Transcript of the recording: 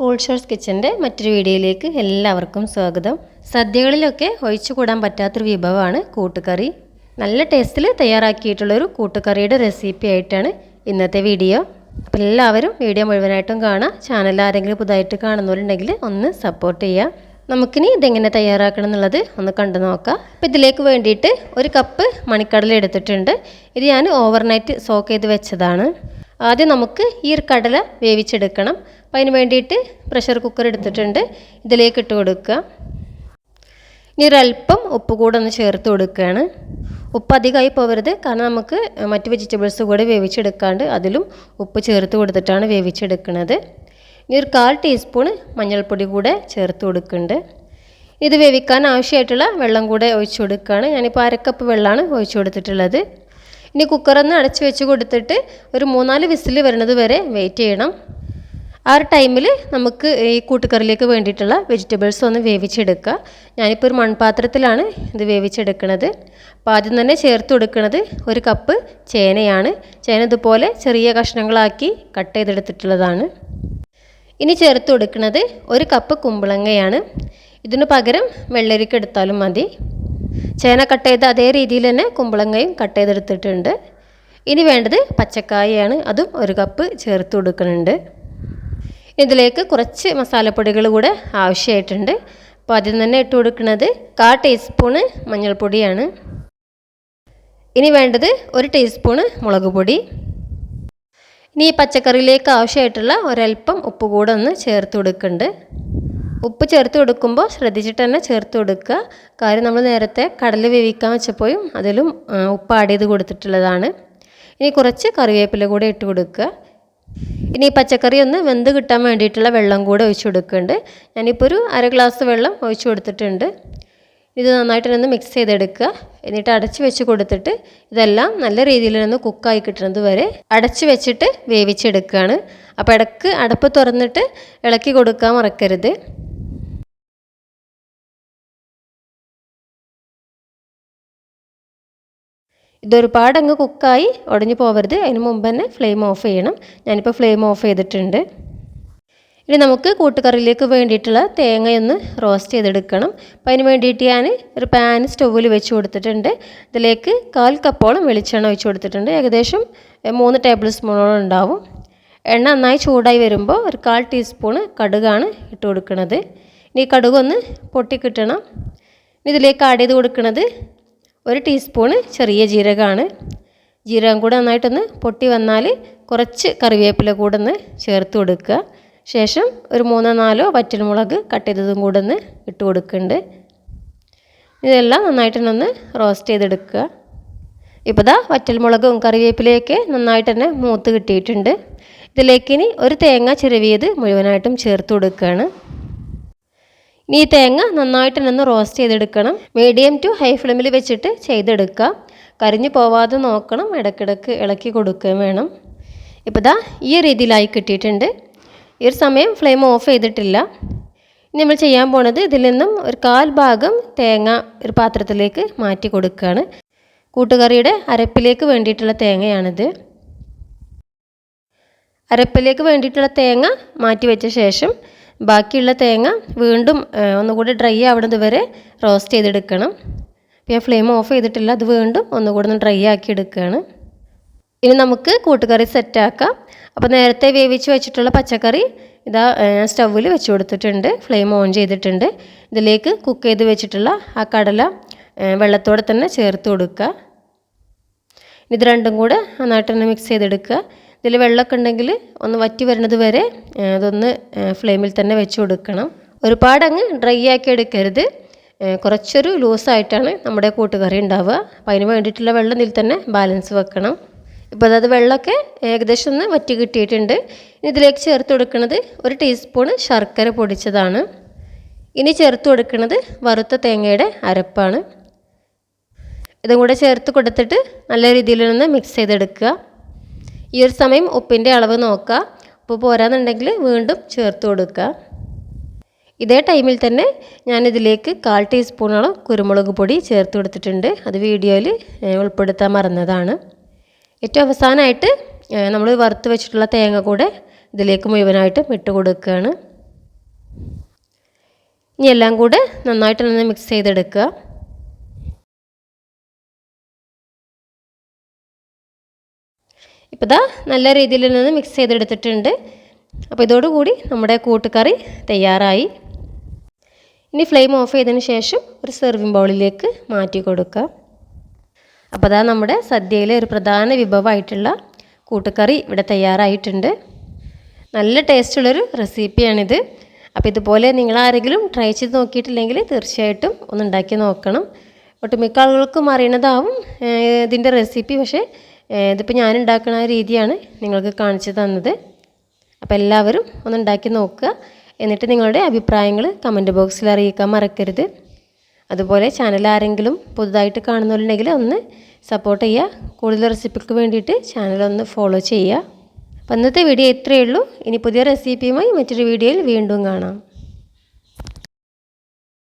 Cool shorts കിച്ചന്റെ മറ്റൊരു വീഡിയോയിലേക്ക് എല്ലാവർക്കും സ്വാഗതം. സദ്യകളിലൊക്കെ ഒഴിച്ചുകൂടാൻ പറ്റാത്തൊരു വിഭവമാണ് കൂട്ടുകറി. നല്ല ടേസ്റ്റിൽ തയ്യാറാക്കിയിട്ടുള്ളൊരു കൂട്ടുകറിയുടെ റെസിപ്പി ആയിട്ടാണ് ഇന്നത്തെ വീഡിയോ. അപ്പോൾ എല്ലാവരും വീഡിയോ മുഴുവനായിട്ടും കാണാം. ചാനൽ ആരെങ്കിലും പുതുതായിട്ട് കാണുന്നവരുണ്ടെങ്കിൽ ഒന്ന് സപ്പോർട്ട് ചെയ്യുക നമുക്കിനി ഇതെങ്ങനെ തയ്യാറാക്കണം എന്നുള്ളത് ഒന്ന് കണ്ടു നോക്കാം. അപ്പോൾ ഇതിലേക്ക് വേണ്ടിയിട്ട് ഒരു കപ്പ് മണിക്കടല എടുത്തിട്ടുണ്ട്. ഇത് ഞാൻ ഓവർനൈറ്റ് സോക്ക് ചെയ്ത് വെച്ചതാണ്. ആദ്യം നമുക്ക് ഈ ഒരു കടല വേവിച്ചെടുക്കണം. അപ്പം അതിന് വേണ്ടിയിട്ട് പ്രഷർ കുക്കർ എടുത്തിട്ടുണ്ട്. ഇതിലേക്ക് ഇട്ട് കൊടുക്കുക. ഇനി ഒരല്പം ഉപ്പ് കൂടെ ഒന്ന് ചേർത്ത് കൊടുക്കുകയാണ്. ഉപ്പ് അധികമായി പോകരുത് കാരണം നമുക്ക് മറ്റ് വെജിറ്റബിൾസ് കൂടെ വേവിച്ചെടുക്കാണ്ട് അതിലും ഉപ്പ് ചേർത്ത് കൊടുത്തിട്ടാണ് വേവിച്ചെടുക്കുന്നത്. ഇനി ഒരു കാൽ ടീസ്പൂണ് മഞ്ഞൾപ്പൊടി കൂടെ ചേർത്ത് കൊടുക്കുന്നുണ്ട്. ഇത് വേവിക്കാൻ ആവശ്യമായിട്ടുള്ള വെള്ളം കൂടെ ഒഴിച്ചു കൊടുക്കുകയാണ്. ഞാനിപ്പോൾ അരക്കപ്പ് വെള്ളമാണ് ഒഴിച്ചു കൊടുത്തിട്ടുള്ളത്. ഇനി കുക്കറൊന്ന് അടച്ച് വെച്ച് കൊടുത്തിട്ട് ഒരു മൂന്നാൽ വിസിൽ വരുന്നത് വരെ വെയിറ്റ് ചെയ്യണം. ആ ഒരു ടൈമിൽ നമുക്ക് ഈ കൂട്ടുകറിയിലേക്ക് വേണ്ടിയിട്ടുള്ള വെജിറ്റബിൾസ് ഒന്ന് വേവിച്ചെടുക്കുക. ഞാനിപ്പോൾ ഒരു മൺപാത്രത്തിലാണ് ഇത് വേവിച്ചെടുക്കുന്നത് അപ്പോൾ ആദ്യം തന്നെ ചേർത്ത് കൊടുക്കുന്നത് ഒരു കപ്പ് ചേനയാണ്. ചേന ഇതുപോലെ ചെറിയ കഷ്ണങ്ങളാക്കി കട്ട് ചെയ്തെടുത്തിട്ടുള്ളതാണ്. ഇനി ചേർത്ത് കൊടുക്കുന്നത് ഒരു കപ്പ് കുമ്പളങ്ങയാണ്. ഇതിന് പകരം വെള്ളരിക്ക എടുത്താലും മതി. ചേന കട്ട് ചെയ്ത അതേ രീതിയിൽ തന്നെ കുമ്പളങ്ങയും കട്ട് ചെയ്തെടുത്തിട്ടുണ്ട്. ഇനി വേണ്ടത് പച്ചക്കായയാണ് അതും ഒരു കപ്പ് ചേർത്ത് കൊടുക്കുന്നുണ്ട്. ഇതിലേക്ക് കുറച്ച് മസാലപ്പൊടികൾ കൂടെ ആവശ്യമായിട്ടുണ്ട്. അപ്പോൾ ആദ്യം തന്നെ ഇട്ട് കൊടുക്കുന്നത് കാ ടീസ്പൂണ് മഞ്ഞൾപ്പൊടിയാണ്. ഇനി വേണ്ടത് ഒരു ടീസ്പൂണ് മുളക് പൊടി. ഇനി ഈ പച്ചക്കറിയിലേക്ക് ആവശ്യമായിട്ടുള്ള ഒരൽപ്പം ഉപ്പ് കൂടെ ഒന്ന് ചേർത്ത് കൊടുക്കുന്നുണ്ട്. ഉപ്പ് ചേർത്ത് കൊടുക്കുമ്പോൾ ശ്രദ്ധിച്ചിട്ട് തന്നെ ചേർത്ത് കൊടുക്കുക. കാര്യം നമ്മൾ നേരത്തെ കടൽ വേവിക്കാൻ വെച്ചപ്പോഴും അതിലും ഉപ്പ് ആഡ് ചെയ്ത് കൊടുത്തിട്ടുള്ളതാണ്. ഇനി കുറച്ച് കറിവേപ്പില കൂടെ ഇട്ട് കൊടുക്കുക. ഇനി ഈ പച്ചക്കറി ഒന്ന് വെന്ത് കിട്ടാൻ വേണ്ടിയിട്ടുള്ള വെള്ളം കൂടെ ഒഴിച്ചു കൊടുക്കുന്നുണ്ട്. ഞാനിപ്പോൾ ഒരു അര ഗ്ലാസ് വെള്ളം ഒഴിച്ചു കൊടുത്തിട്ടുണ്ട്. ഇത് നന്നായിട്ട് ഒന്ന് മിക്സ് ചെയ്തെടുക്കുക. എന്നിട്ട് അടച്ച് വെച്ച് കൊടുത്തിട്ട് ഇതെല്ലാം നല്ല രീതിയിൽ ഒന്ന് കുക്കായി കിട്ടുന്നത് വരെ അടച്ച് വെച്ചിട്ട് വേവിച്ചെടുക്കുകയാണ്. അപ്പോൾ ഇടയ്ക്ക് അടപ്പ് തുറന്നിട്ട് ഇളക്കി കൊടുക്കാൻ മറക്കരുത്. ഇതൊരുപാട് അങ്ങ് കുക്കായി ഉടഞ്ഞു പോവരുത്. അതിന് മുമ്പ് തന്നെ ഫ്ലെയിം ഓഫ് ചെയ്യണം. ഞാനിപ്പോൾ ഫ്ലെയിം ഓഫ് ചെയ്തിട്ടുണ്ട്. ഇനി നമുക്ക് കൂട്ടുകറിയിലേക്ക് വേണ്ടിയിട്ടുള്ള തേങ്ങയൊന്ന് റോസ്റ്റ് ചെയ്തെടുക്കണം. അപ്പോൾ അതിന് വേണ്ടിയിട്ട് ഞാൻ ഒരു പാൻ സ്റ്റൗവിൽ വെച്ച് കൊടുത്തിട്ടുണ്ട്. ഇതിലേക്ക് കാൽ കപ്പോളം വെളിച്ചെണ്ണ ഒഴിച്ച് കൊടുത്തിട്ടുണ്ട്. ഏകദേശം മൂന്ന് ടേബിൾ സ്പൂണോളം ഉണ്ടാവും. എണ്ണ നന്നായി ചൂടായി വരുമ്പോൾ ഒരു കാൽ ടീസ്പൂണ് കടുകാണ് ഇട്ട് കൊടുക്കുന്നത് ഇനി കടുകൊന്ന് പൊട്ടിക്കിട്ടണം. ഇതിലേക്ക് ആഡ് ചെയ്ത് കൊടുക്കുന്നത് ഒരു ടീസ്പൂണ് ചെറിയ ജീരകമാണ്. ജീരകം കൂടെ നന്നായിട്ടൊന്ന് പൊട്ടി വന്നാൽ കുറച്ച് കറിവേപ്പില കൂടെ ഒന്ന് ചേർത്ത് കൊടുക്കുക. ശേഷം ഒരു മൂന്നോ നാലോ വറ്റൽമുളക് കട്ട് ചെയ്തതും കൂടെ ഒന്ന് ഇട്ട് കൊടുക്കുന്നുണ്ട്. ഇതെല്ലാം നന്നായിട്ടൊന്ന് റോസ്റ്റ് ചെയ്തെടുക്കുക. ഇപ്പോൾ ദാ വറ്റൽമുളകും കറിവേപ്പിലയൊക്കെ നന്നായിട്ട് തന്നെ മൂത്ത് കിട്ടിയിട്ടുണ്ട്. ഇതിലേക്ക് ഇനി ഒരു തേങ്ങ ചിരവിയത് മുഴുവനായിട്ടും ചേർത്ത് കൊടുക്കുകയാണ്. ഈ തേങ്ങ നന്നായിട്ട് നിന്ന് റോസ്റ്റ് ചെയ്തെടുക്കണം. മീഡിയം ടു ഹൈ ഫ്ലെയിമിൽ വെച്ചിട്ട് ചെയ്തെടുക്കുക. കരിഞ്ഞു പോവാതെ നോക്കണം. ഇടയ്ക്കിടയ്ക്ക് ഇളക്കി കൊടുക്കുകയും വേണം. ഇപ്പോൾ ദാ ഈ രീതിയിലായി കിട്ടിയിട്ടുണ്ട്. ഈ ഒരു സമയം ഫ്ലെയിം ഓഫ് ചെയ്തിട്ടില്ല. ഇനി നമ്മൾ ചെയ്യാൻ പോണത് ഇതിൽ നിന്നും ഒരു കാൽ ഭാഗം തേങ്ങ ഒരു പാത്രത്തിലേക്ക് മാറ്റി കൊടുക്കുകയാണ്. കൂട്ടുകറിയുടെ അരപ്പിലേക്ക് വേണ്ടിയിട്ടുള്ള തേങ്ങയാണിത്. അരപ്പിലേക്ക് വേണ്ടിയിട്ടുള്ള തേങ്ങ മാറ്റി വെച്ച ശേഷം ബാക്കിയുള്ള തേങ്ങ വീണ്ടും ഒന്നുകൂടി ഡ്രൈ ആവുന്നത് വരെ റോസ്റ്റ് ചെയ്തെടുക്കണം. ഞാൻ ഫ്ലെയിം ഓഫ് ചെയ്തിട്ടില്ല അത് വീണ്ടും ഒന്നുകൂടി ഒന്ന് ഡ്രൈ ആക്കി എടുക്കുകയാണ് ഇനി നമുക്ക് കൂട്ടുകറി സെറ്റാക്കാം അപ്പോൾ നേരത്തെ വേവിച്ച് വെച്ചിട്ടുള്ള പച്ചക്കറി ഇതാ ഞാൻ സ്റ്റൗവിൽ വെച്ച് കൊടുത്തിട്ടുണ്ട് ഫ്ലെയിം ഓൺ ചെയ്തിട്ടുണ്ട്. ഇതിലേക്ക് കുക്ക് ചെയ്ത് വെച്ചിട്ടുള്ള ആ കടല വെള്ളത്തോടെ തന്നെ ചേർത്ത് കൊടുക്കുക. ഇത് രണ്ടും കൂടെ നന്നായിട്ട് തന്നെ മിക്സ് ചെയ്തെടുക്കുക. ഇതിൽ വെള്ളമൊക്കെ ഉണ്ടെങ്കിൽ ഒന്ന് വറ്റി വരുന്നത് വരെ അതൊന്ന് ഫ്ലെയിമിൽ തന്നെ വെച്ച് കൊടുക്കണം. ഒരുപാട് അങ്ങ് ഡ്രൈ ആക്കി എടുക്കരുത്. കുറച്ചൊരു ലൂസായിട്ടാണ് നമ്മുടെ കൂട്ടുകറി ഉണ്ടാവുക. അപ്പോൾ അതിന് വേണ്ടിയിട്ടുള്ള വെള്ളം ഇതിൽ തന്നെ ബാലൻസ് വെക്കണം. ഇപ്പോൾ അതായത് വെള്ളമൊക്കെ ഏകദേശം ഒന്ന് വറ്റി കിട്ടിയിട്ടുണ്ട്. ഇനി ഇതിലേക്ക് ചേർത്ത് കൊടുക്കുന്നത് ഒരു ടീസ്പൂണ് ശർക്കര പൊടിച്ചതാണ്. ഇനി ചേർത്ത് കൊടുക്കുന്നത് വറുത്ത തേങ്ങയുടെ അരപ്പാണ്. ഇതും കൂടെ ചേർത്ത് കൊടുത്തിട്ട് നല്ല രീതിയിൽ ഒന്ന് മിക്സ് ചെയ്തെടുക്കുക. ഈ ഒരു സമയം ഉപ്പിന്റെ അളവ് നോക്കുക. ഉപ്പ് പോരാന്നുണ്ടെങ്കിൽ വീണ്ടും ചേർത്ത് കൊടുക്കുക. ഇതേ ടൈമിൽ തന്നെ ഞാനിതിലേക്ക് കാൽ ടീസ്പൂണോളം കുരുമുളക് പൊടി ചേർത്ത് കൊടുത്തിട്ടുണ്ട്. അത് വീഡിയോയിൽ ഉൾപ്പെടുത്താൻ മറന്നതാണ്. ഏറ്റവും അവസാനമായിട്ട് നമ്മൾ വറുത്ത് വെച്ചിട്ടുള്ള തേങ്ങ കൂടെ ഇതിലേക്ക് മുഴുവനായിട്ടും ഇട്ട് കൊടുക്കുകയാണ്. ഇനി എല്ലാം കൂടെ നന്നായിട്ടൊന്ന് മിക്സ് ചെയ്തെടുക്കുക. ഇപ്പോൾ ഇതാ നല്ല രീതിയിൽ നിന്ന് മിക്സ് ചെയ്തെടുത്തിട്ടുണ്ട്. അപ്പോൾ ഇതോടുകൂടി നമ്മുടെ കൂട്ടുകറി തയ്യാറായി. ഇനി ഫ്ലെയിം ഓഫ് ചെയ്തതിന് ശേഷം ഒരു സെർവിങ് ബൗളിലേക്ക് മാറ്റി കൊടുക്കുക അപ്പോൾ അതാ നമ്മുടെ സദ്യയിലെ ഒരു പ്രധാന വിഭവമായിട്ടുള്ള കൂട്ടുകറി ഇവിടെ തയ്യാറായിട്ടുണ്ട്. നല്ല ടേസ്റ്റുള്ളൊരു റെസിപ്പിയാണിത് അപ്പോൾ ഇതുപോലെ നിങ്ങൾ ആരെങ്കിലും ട്രൈ ചെയ്ത് നോക്കിയിട്ടില്ലെങ്കിൽ തീർച്ചയായിട്ടും ഒന്ന് ഉണ്ടാക്കി നോക്കണം. ഒട്ടുമിക്ക ആളുകൾക്കും അറിയണതാവും ഇതിന്റെ റെസിപ്പി പക്ഷേ ഇതിപ്പോൾ ഞാൻ ഉണ്ടാക്കുന്ന രീതിയാണ് നിങ്ങൾക്ക് കാണിച്ചു തന്നത്. അപ്പോൾ എല്ലാവരും ഒന്ന് ഉണ്ടാക്കി നോക്കുക. എന്നിട്ട് നിങ്ങളുടെ അഭിപ്രായങ്ങൾ കമന്റ് ബോക്സിൽ അറിയിക്കാൻ മറക്കരുത്. അതുപോലെ ചാനൽ ആരെങ്കിലും പുതുതായിട്ട് കാണുന്നവരുണ്ടെങ്കിൽ ഒന്ന് സപ്പോർട്ട് ചെയ്യുക. കൂടുതൽ റെസിപ്പിക്ക് വേണ്ടിയിട്ട് ചാനൽ ഒന്ന് ഫോളോ ചെയ്യുക. അപ്പോൾ ഇന്നത്തെ വീഡിയോ ഇത്രയേ ഉള്ളൂ. ഇനി പുതിയ റെസിപ്പിയുമായി മറ്റൊരു വീഡിയോയിൽ വീണ്ടും കാണാം.